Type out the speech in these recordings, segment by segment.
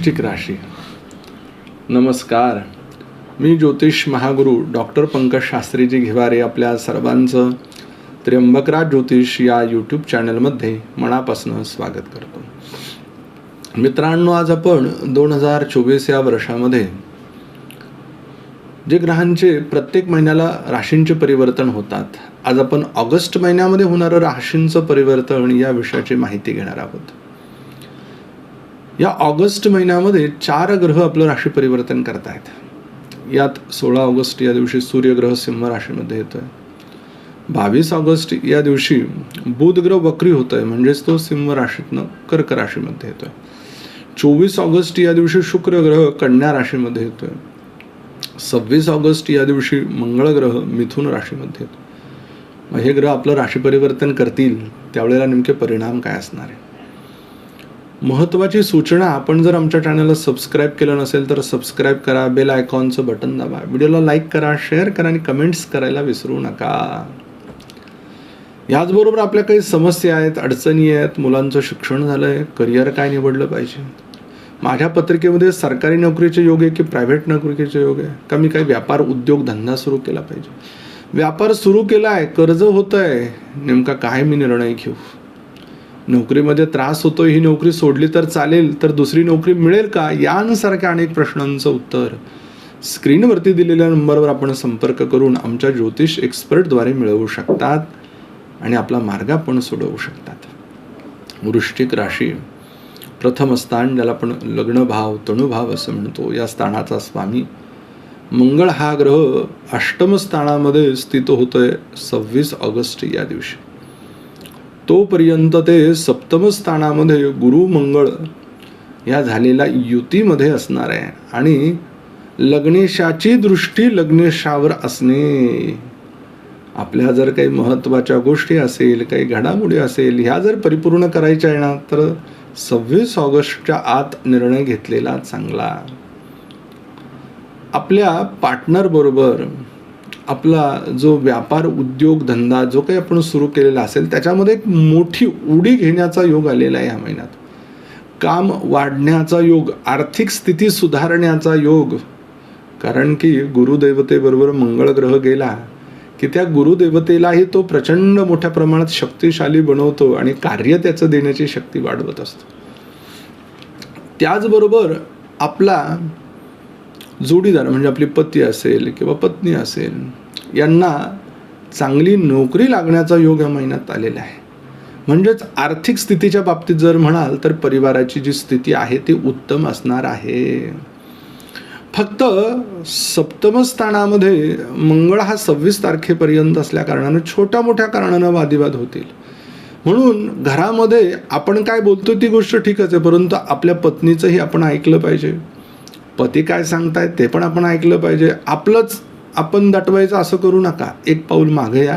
वृश्चिक राशी. नमस्कार. मी ज्योतिष महागुरु डॉक्टर पंकज शास्त्रीजी घेवारे आपल्या सर्वांचं त्र्यंबकराज ज्योतिष या यूट्यूब चॅनलमध्ये मनापासून स्वागत करतो. मित्रांनो आज आपण दोन हजार चोवीस या वर्षामध्ये जे ग्रहांचे प्रत्येक महिन्याला राशींचे परिवर्तन होतात आज आपण ऑगस्ट महिन्यामध्ये होणारं राशींचं परिवर्तन या विषयाची माहिती घेणार आहोत. या ऑगस्ट महिन्यामध्ये चार ग्रह आपलं राशी परिवर्तन करतायत. यात सोळा ऑगस्ट या दिवशी सूर्यग्रह सिंह राशीमध्ये येतो आहे बावीस ऑगस्ट या दिवशी बुध ग्रह वक्री आहे म्हणजेच तो सिंह राशीतनं कर्क राशीमध्ये येतो आहे चोवीस ऑगस्ट या दिवशी शुक्र ग्रह कन्या राशीमध्ये येतो आहे सव्वीस ऑगस्ट या दिवशी मंगळ ग्रह मिथुन राशीमध्ये येतो मग हे ग्रह आपलं राशी परिवर्तन करतील त्यावेळेला नेमके परिणाम काय असणार आहे? महत्त्वाची सूचना आपण जर आमच्या चॅनलला सबस्क्राईब केलं नसेल तर सबस्क्राईब करा बेल आयकॉनचं बटन दाबा. व्हिडिओला लाईक करा शेअर करा आणि कमेंट्स करायला विसरू नका. याचबरोबर आपल्या काही समस्या आहेत अडचणी आहेत मुलांचं शिक्षण झालं आहे करिअर काय निवडलं पाहिजे? माझ्या पत्रिकेमध्ये सरकारी नोकरीचे योग आहे की प्रायव्हेट नोकरीचे योग आहे? का मी काही व्यापार उद्योग धंदा सुरू केला पाहिजे? व्यापार सुरू केला आहे कर्ज होतं आहे नेमका काय मी निर्णय घेऊ? नोकरीमध्ये त्रास होतो ही नोकरी सोडली तर चालेल तर दुसरी नोकरी मिळेल का? यांसारख्या अनेक प्रश्नांचं उत्तर स्क्रीनवरती दिलेल्या नंबरवर आपण संपर्क करून आमच्या ज्योतिष एक्सपर्टद्वारे मिळवू शकतात आणि आपला मार्ग आपण सोडवू शकतात. वृश्चिक राशी प्रथम स्थान ज्याला आपण लग्नभाव तणुभाव असं म्हणतो या स्थानाचा स्वामी. मंगळ हा ग्रह अष्टम स्थानामध्ये स्थित होतोय सव्वीस ऑगस्ट या दिवशी. तोपर्यंत ते सप्तम स्थानामध्ये गुरु मंगळ या झालेल्या युतीमध्ये असणार आहे. आणि लग्नेशाची दृष्टी लग्नेशावर असणे. आपल्या जर काही महत्त्वाच्या गोष्टी असेल काही घडामोडी असेल ह्या जर परिपूर्ण करायच्या ना तर सव्वीस ऑगस्टच्या आत निर्णय घेतलेला चांगला. आपल्या पार्टनरबरोबर आपला जो व्यापार उद्योग धंदा जो काही आपण सुरू केलेला असेल त्याच्यामध्ये एक मोठी उडी घेण्याचा योग आलेला आहे ह्या महिन्यात. काम वाढण्याचा योग आर्थिक स्थिती सुधारण्याचा योग. कारण की गुरुदेवतेबरोबर मंगळ ग्रह गेला की त्या गुरुदेवतेलाही तो प्रचंड मोठ्या प्रमाणात शक्तिशाली बनवतो आणि कार्य त्याचं देण्याची शक्ती वाढवत असतो. त्याचबरोबर आपला जोडीदार म्हणजे आपली पती असेल किंवा पत्नी असेल यांना चांगली नोकरी लागण्याचा योग या महिन्यात आलेला आहे. म्हणजेच आर्थिक स्थितीच्या बाबतीत जर म्हणाल तर परिवाराची जी स्थिती आहे ती उत्तम असणार आहे. फक्त सप्तमस्थानामध्ये मंगळ हा सव्वीस तारखेपर्यंत असल्या कारणानं छोट्या मोठ्या कारणानं वादिवाद होतील. म्हणून घरामध्ये आपण काय बोलतो ती गोष्ट ठीकच आहे परंतु आपल्या पत्नीचंही आपण ऐकलं पाहिजे. पती काय सांगतायत ते पण आपण ऐकलं पाहिजे. आपलंच आपण दटवायचं असं करू नका. एक पाऊल मागे या.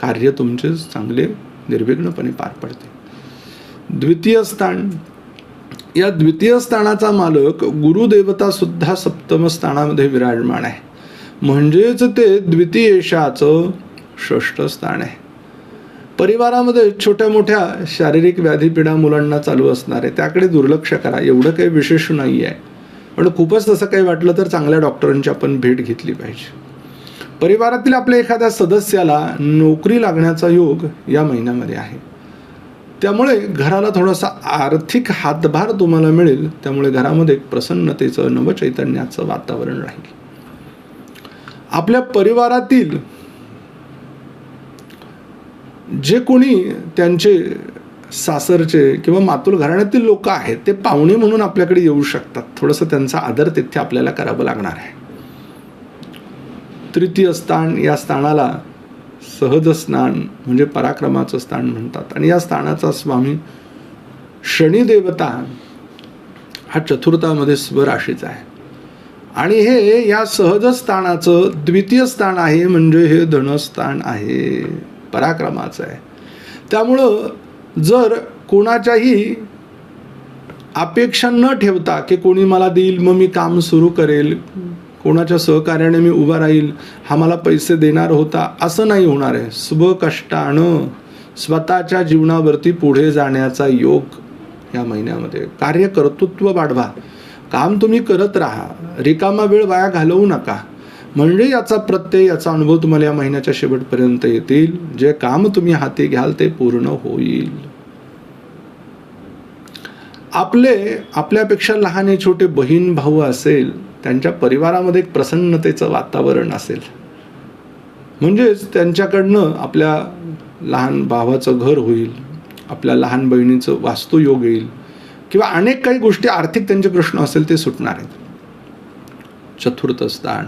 कार्य तुमचे चांगले निर्विघ्नपणे पार पडते. द्वितीय स्थान. या द्वितीय स्थानाचा मालक गुरुदेवता सुद्धा सप्तम स्थानामध्ये विराजमान आहे. म्हणजेच ते द्वितीयेशाचं षष्ठ स्थान आहे. परिवारामध्ये छोट्या मोठ्या शारीरिक व्याधीपीडा मुलांना चालू असणार. आहे त्याकडे दुर्लक्ष करा. एवढं काही विशेष नाही आहे पण खूपच तसं काही वाटलं तर चांगल्या डॉक्टरांची आपण भेट घेतली पाहिजे. परिवारातील आपल्या एखाद्या सदस्याला नोकरी लागण्याचा योग या महिन्यामध्ये आहे. त्यामुळे घराला थोडासा आर्थिक हातभार तुम्हाला मिळेल त्यामुळे घरामध्ये एक प्रसन्नतेचं नवचैतन्याचं वातावरण राहील. आपल्या परिवारातील जे कोणी त्यांचे सासरचे किंवा मातुल घराण्यातील लोक आहेत ते पाहुणे म्हणून आपल्याकडे येऊ शकतात. थोडंसं त्यांचा आदर तिथे आपल्याला करावं लागणार आहे. तृतीय स्थान या स्थानाला सहज स्नान म्हणजे पराक्रमाचं स्थान म्हणतात. आणि या स्थानाचा स्वामी शनिदेवता हा चतुर्थामध्ये स्वराशीचा आहे. आणि हे या सहज स्थानाचं द्वितीय स्थान आहे म्हणजे हे धनस्थान आहे पराक्रमाचं आहे. त्यामुळं जर कोणाच्याही अपेक्षा न ठेवता की कोणी मला देईल मग मी काम सुरू करेल कोणाच्या सहकार्याने मी उभा राहील हा मला पैसे देणार होता असं नाही होणार आहे. स्वकष्टानं स्वतःच्या जीवनावरती पुढे जाण्याचा योग या महिन्यामध्ये. कार्यकर्तृत्व वाढवा. काम तुम्ही करत राहा. रिकामा वेळ वाया घालवू नका. म्हणजे याचा प्रत्यय याचा अनुभव तुम्हाला या महिन्याच्या शेवटपर्यंत येतील. जे काम तुम्ही हाती घ्याल ते पूर्ण होईल. आपले आपल्यापेक्षा लहान हे छोटे बहीण भाऊ असेल त्यांच्या परिवारामध्ये एक प्रसन्नतेचं वातावरण असेल. म्हणजेच त्यांच्याकडनं आपल्या लहान भावाचं घर होईल आपल्या लहान बहिणीचं वास्तुयोग येईल किंवा अनेक काही गोष्टी आर्थिक त्यांचे प्रश्न असेल ते सुटणार आहेत. चतुर्थ स्थान.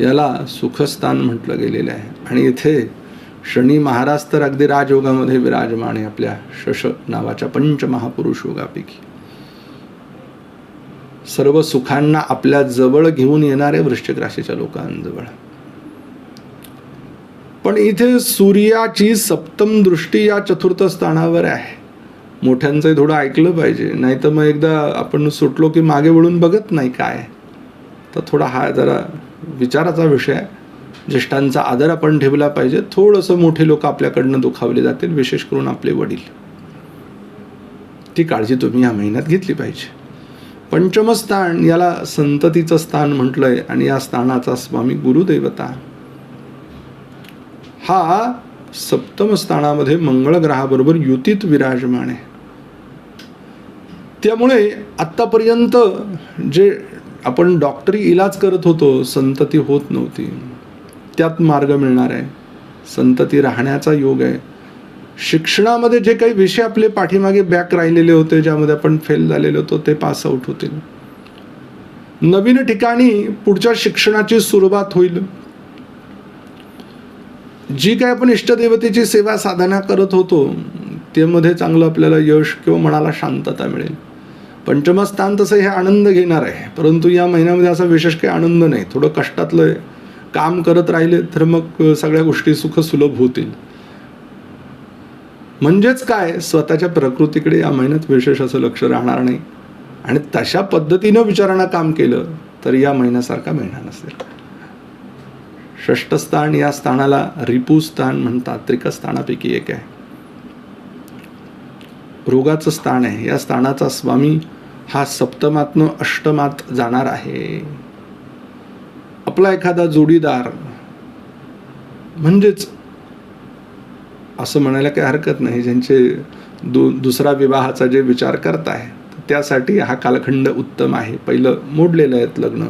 याला सुखस्थान म्हटलं गेलेलं आहे. आणि इथे शनी महाराज तर अगदी राजयोगामध्ये विराजमान आहे आपल्या शश नावाच्या पंचमहापुरुष योगापैकी. सर्व सुखांना आपल्या जवळ घेऊन येणारे वृश्चिक राशीच्या लोकांजवळ. पण इथे सूर्याची सप्तम दृष्टी या चतुर्थ स्थानावर आहे. मोठ्यांचंही थोडं ऐकलं पाहिजे. नाही तर मग एकदा आपण सुटलो की मागे वळून बघत नाही काय. तर थोडा हा जरा विचाराचा विषय आहे. ज्येष्ठांचा आदर आपण ठेवला पाहिजे. थोडंसं मोठे लोक आपल्याकडनं दुखावले जातील विशेष करून आपले वडील. ती काळजी तुम्ही या महिन्यात घेतली पाहिजे. पंचमस्थान याला संततीचं स्थान म्हटलंय आणि या स्थानाचा स्वामी गुरुदेवता. हा सप्तम स्थानामध्ये मंगळ ग्रहाबरोबर युतीत विराजमान आहे. त्यामुळे आत्तापर्यंत जे आपण डॉक्टरी इलाज करत होतो संतती होत नव्हती. त्यात मार्ग मिळणार आहे. संतती राहण्याचा योग आहे. शिक्षणामध्ये जे काही विषय आपले पाठीमागे बॅक राहिलेले होते ज्यामध्ये आपण फेल झालेले होतो ते पास आउट होतील. नवीन ठिकाणी पुढच्या शिक्षणाची सुरुवात होईल. जी काय आपण इष्टदेवतेची सेवा साधना करत होतो त्यामध्ये चांगलं आपल्याला यश किंवा मनाला शांतता मिळेल. पंचमस्थान तसं हे आनंद घेणार आहे. परंतु या महिन्यामध्ये असा विशेष काही आनंद नाही. थोडं कष्टातलं आहे. काम करत राहिले तर मग सगळ्या गोष्टी सुख सुलभ होतील. म्हणजेच काय? स्वतःच्या प्रकृतीकडे या महिन्यात विशेष असं लक्ष राहणार नाही. आणि तशा पद्धतीनं विचारांना काम केलं तर या महिन्यासारखा महिना नसेल. षष्ठस्थान या स्थानाला रिपुस्थान म्हणतात. त्रिकस्थानापैकी एक आहे. रोगाचं स्थान आहे. या स्थानाचा स्वामी हा सप्तमातनं अष्टमात जाणार आहे. आपला एखादा जोडीदार म्हणजेच असं म्हणायला काही हरकत नाही ज्यांचे दु दुसरा विवाहाचा जे विचार करताय त्यासाठी हा कालखंड उत्तम आहे. पहिलं मोडलेलं आहेत लग्न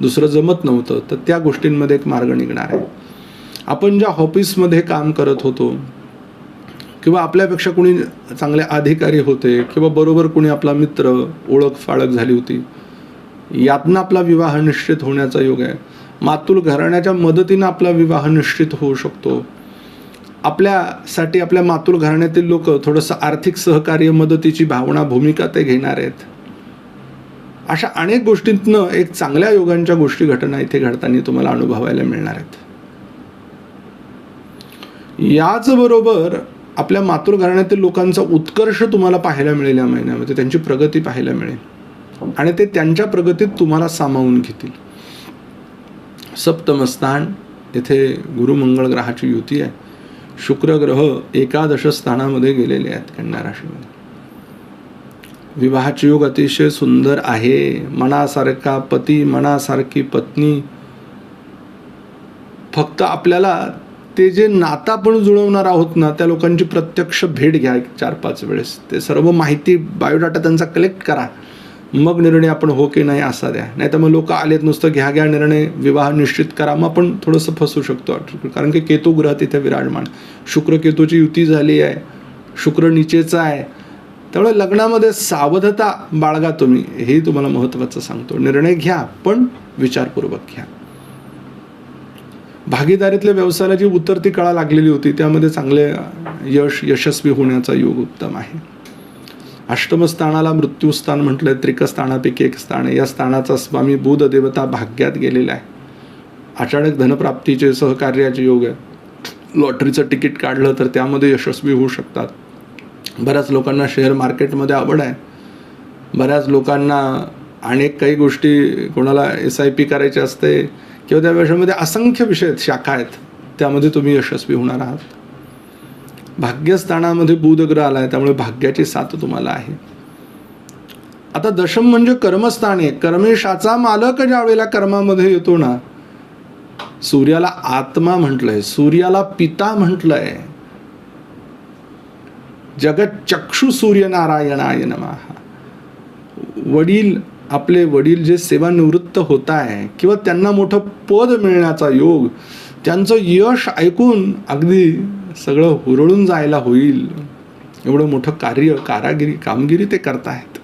दुसरं जमत नव्हतं तर त्या गोष्टींमध्ये एक मार्ग निघणार आहे. आपण ज्या ऑफिसमध्ये काम करत होतो किंवा आपल्यापेक्षा कोणी चांगले अधिकारी होते किंवा बरोबर कोणी आपला मित्र ओळख फाळख झाली होती यातनं आपला विवाह निश्चित होण्याचा योग आहे. मातुल घराण्याच्या मदतीनं आपला विवाह निश्चित होऊ शकतो. आपल्यासाठी आपल्या मातुल घराण्यातील लोक थोडंसं आर्थिक सहकार्य मदतीची भावना भूमिका ते घेणार आहेत. अशा अनेक गोष्टींतनं एक चांगल्या योगांच्या गोष्टी घटना इथे घडताना तुम्हाला अनुभवायला मिळणार आहेत. याचबरोबर आपल्या मातृ घराण्यातील लोकांचा उत्कर्ष तुम्हाला पाहायला मिळेल या महिन्यामध्ये. त्यांची प्रगती पाहायला मिळेल. आणि ते त्यांच्या प्रगतीत तुम्हाला सामावून घेतील. सप्तम स्थान येथे गुरुमंगळ ग्रहाची युती आहे. शुक्र ग्रह एकादश स्थानामध्ये गेलेले आहेत कन्या राशीमध्ये. विवाहाचे योग अतिशय सुंदर आहे. मनासारखा पती मनासारखी पत्नी. फक्त आपल्याला ते जे नातं आपण जुळवणार आहोत ना त्या लोकांची प्रत्यक्ष भेट घ्या एक चार पाच वेळेस. ते सर्व माहिती बायोडाटा त्यांचा कलेक्ट करा. मग निर्णय आपण हो की नाही असा द्या. नाही तर मग लोक आलेत नुसतं घ्या घ्या निर्णय विवाह निश्चित करा. मग आपण थोडंसं फसू शकतो कारण की केतू ग्रह तिथे विराजमान. शुक्र केतूची युती झाली आहे. शुक्र निचेचा आहे. त्यामुळे लग्नामध्ये सावधता बाळगा तुम्ही. हे तुम्हाला महत्त्वाचं सांगतो. निर्णय घ्या पण विचारपूर्वक घ्या. भागीदारीतल्या व्यवसायाला जी उतरती कळा लागलेली होती त्यामध्ये चांगले यश यशस्वी होण्याचा योग उत्तम आहे. अष्टमस्थानाला मृत्यूस्थान म्हटलंय त्रिकस्थानापैकी एक स्थान आहे. या स्थानाचा स्वामी बुध देवता भाग्यात गेलेला आहे. अचानक धनप्राप्तीचे सहकार्याचे योग आहे. लॉटरीचं तिकीट काढलं तर त्यामध्ये यशस्वी होऊ शकतात. बऱ्याच लोकांना शेअर मार्केटमध्ये आवड आहे. बऱ्याच लोकांना अनेक काही गोष्टी कोणाला एस आय पी करायची असते किंवा त्या व्यवसायामध्ये असंख्य विषय आहेत शाखा आहेत. त्यामध्ये तुम्ही यशस्वी होणार आहात. भाग्यस्थानामध्ये बुधग्रह आला आहे त्यामुळे भाग्याची साथ तुम्हाला आहे. आता दशम म्हणजे कर्मस्थान आहे. कर्मेशाचा मालक ज्या वेळेला कर्मामध्ये येतो ना सूर्याला आत्मा म्हटलंय सूर्याला पिता म्हटलंय. जगत चक्षु सूर्यनारायणाय नमः. वडील आपले वडील जे सेवानिवृत्त होत आहे किंवा त्यांना मोठं पद मिळण्याचा योग त्यांचं यश ऐकून अगदी सगळं हुरळून जायला होईल. एवढं मोठं कार्य कारागिरी कामगिरी ते करतायत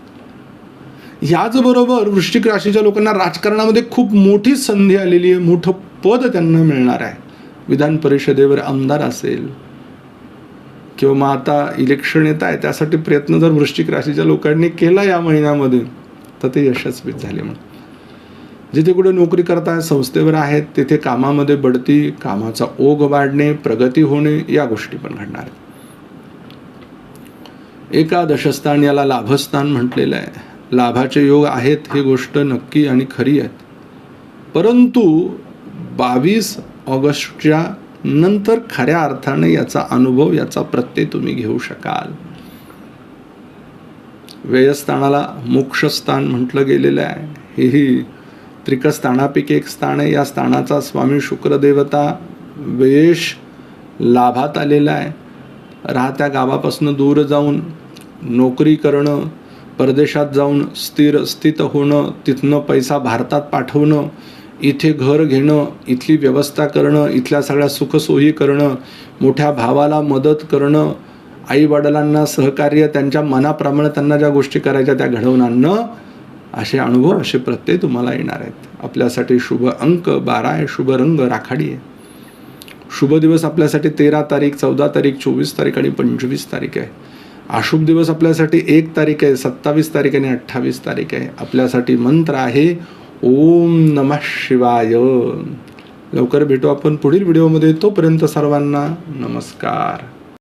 याचबरोबर वृश्चिक राशीच्या लोकांना राजकारणामध्ये खूप मोठी संधी आलेली आहे मोठं पद त्यांना मिळणार आहे. विधान परिषदेवर आमदार असेल किंवा मग आता इलेक्शन येत आहे त्यासाठी प्रयत्न जर वृश्चिक राशीच्या लोकांनी केला या महिन्यामध्ये तर ते यशस्वी झाले म्हणून. जिथे कुठे नोकरी करताय संस्थेवर आहेत तिथे कामामध्ये बढती कामाचा ओघ वाढणे प्रगती होणे या गोष्टी पण घडणार आहेत. एकादशस्थान याला लाभस्थान म्हटलेलं आहे. लाभाचे योग आहेत ही गोष्ट नक्की आणि खरी आहेत. परंतु बावीस ऑगस्टच्या नंतर खऱ्या अर्थाने याचा अनुभव याचा प्रत्यय तुम्ही घेऊ शकाल. व्ययस्थानाला मोक्षस्थान म्हटलं गेलेलं आहे. हेही त्रिकस्थानापैकी एक स्थान आहे. या स्थानाचा स्वामी शुक्रदेवता वेश लाभात आलेला आहे. राहत्या गावापासून दूर जाऊन नोकरी करणं परदेशात जाऊन स्थिर स्थित होणं तिथनं पैसा भारतात पाठवणं इथे घर घेणं इथली व्यवस्था करणं इथल्या सगळ्या सुखसोयी करणं मोठ्या भावाला मदत करणं आईवडिलांना सहकार्य त्यांच्या मनाप्रमाणे त्यांना ज्या गोष्टी करायच्या त्या घडवून आणणं असे अनुभव असे प्रत्यय तुम्हाला येणार आहेत. आपल्यासाठी शुभ अंक बारा आहे शुभ रंग राखाडी आहे. शुभ दिवस आपल्यासाठी तेरा तारीख चौदा तारीख चोवीस तारीख आणि पंचवीस तारीख आहे. अशुभ दिवस आपल्यासाठी एक तारीख आहे सत्तावीस तारीख आणि अठ्ठावीस तारीख आहे. आपल्यासाठी मंत्र आहे ओम नमः शिवाय. लवकर भेटू आपण पुढील व्हिडिओमध्ये. तोपर्यंत सर्वांना नमस्कार.